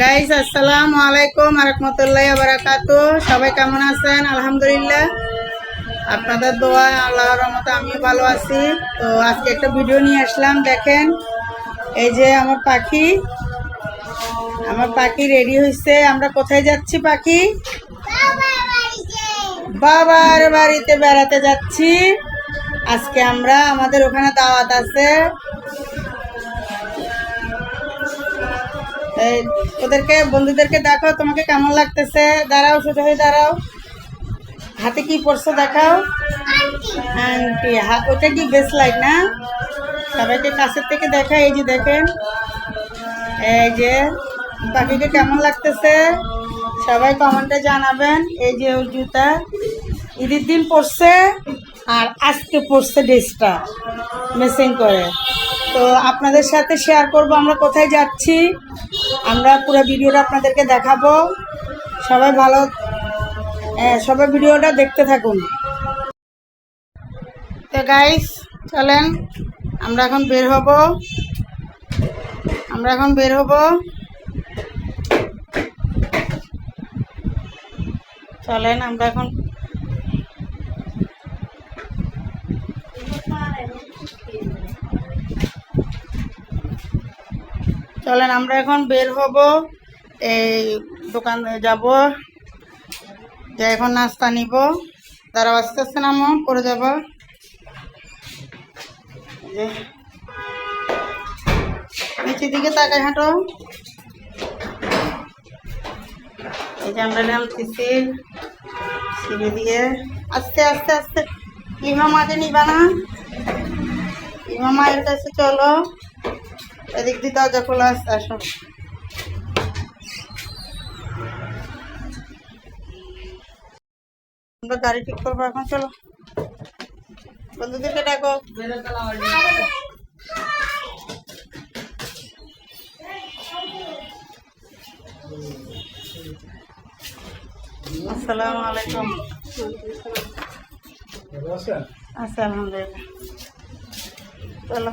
Guys আসসালামু আলাইকুম রহমতুল্লাহ বারাকাত সবাই কেমন আছেন আলহামদুলিল্লাহ আপনাদের দোয়া আল্লাহর রহমতে আমিও ভালো আছি তো আজকে একটা ভিডিও নিয়ে আসলাম, দেখেন। এই যে আমার পাখি। আমার পাখি রেডি হয়েছে আমরা কোথায় যাচ্ছি, পাখি? বাবার বাড়িতে বেড়াতে যাচ্ছি। আজকে আমরা আমাদের ওখানে দাওয়াত আছে। ওদেরকে, বন্ধুদেরকে দেখো তোমাকে কেমন লাগতেছে। দাঁড়াও ছোট হয়ে দাঁড়াও। হাতে কি পড়ছো দেখাও। আন্টি ওটা কি বেশ লাইট না? সবাইকে কাছের থেকে দেখা, এই যে দেখেন। এই যে, পাখিকে কেমন লাগতেছে? সবাই কমেন্টে জানাবেন, এই যে ওর জুতা। ঈদের দিন পরছে, আর আজকে পরছে ড্রেসটা মেসিং করে। তো আপনাদের সাথে শেয়ার করব আমরা কোথায় যাচ্ছি আমরা পুরো ভিডিওটা আপনাদেরকে দেখাবো। সবাই ভালো হ্যাঁ, সবাই ভিডিওটা দেখতে থাকুন। তো গাইস চলেন আমরা এখন বের হব। আমরা এখন বের হব। চলেন আমরা এখন চলেন, আমরা এখন বের হব। এই দোকানে যাব। যে এখন নাস্তা নিব। তারা আস্তে আস্তে নামো পড়ে যাব। যে নিচের দিকে তাকায় হাঁটো। এই যে আমরা নামতেছি সিঁড়ি দিয়ে। আস্তে আস্তে আস্তে। ইমা মাকে নিবা না। ইমা মায়ের কাছে চলো। এদিক দিয়ে দরজা খোলা আসো আমরা গাড়ি ঠিক করব এখন চলো। বন্ধুদেরকে ডাকো। আসসালামু আলাইকুম। আচ্ছা আলহামদুলিল্লাহ। চলো।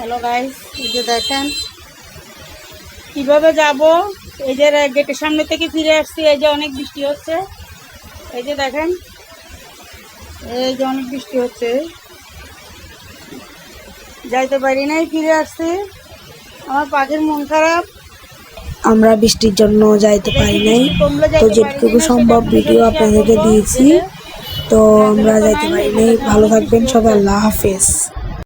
হ্যালো গাইস এই যে দেখেন। কীভাবে যাব? এই যে গেটের সামনে থেকে ফিরে আসছি। এই যে অনেক বৃষ্টি হচ্ছে। এই যে দেখেন। এই যে অনেক বৃষ্টি হচ্ছে। যাইতে পারি নাই ফিরে আসছি। আমার পাখির মন খারাপ। আমরা বৃষ্টির জন্য যাইতে পারি নাই। তো যেটুকু সম্ভব ভিডিও আপনাদেরকে দিয়েছি। তো আমরা যাইতে পারি নাই। ভালো থাকবেন সবাই। আল্লাহ হাফেজ।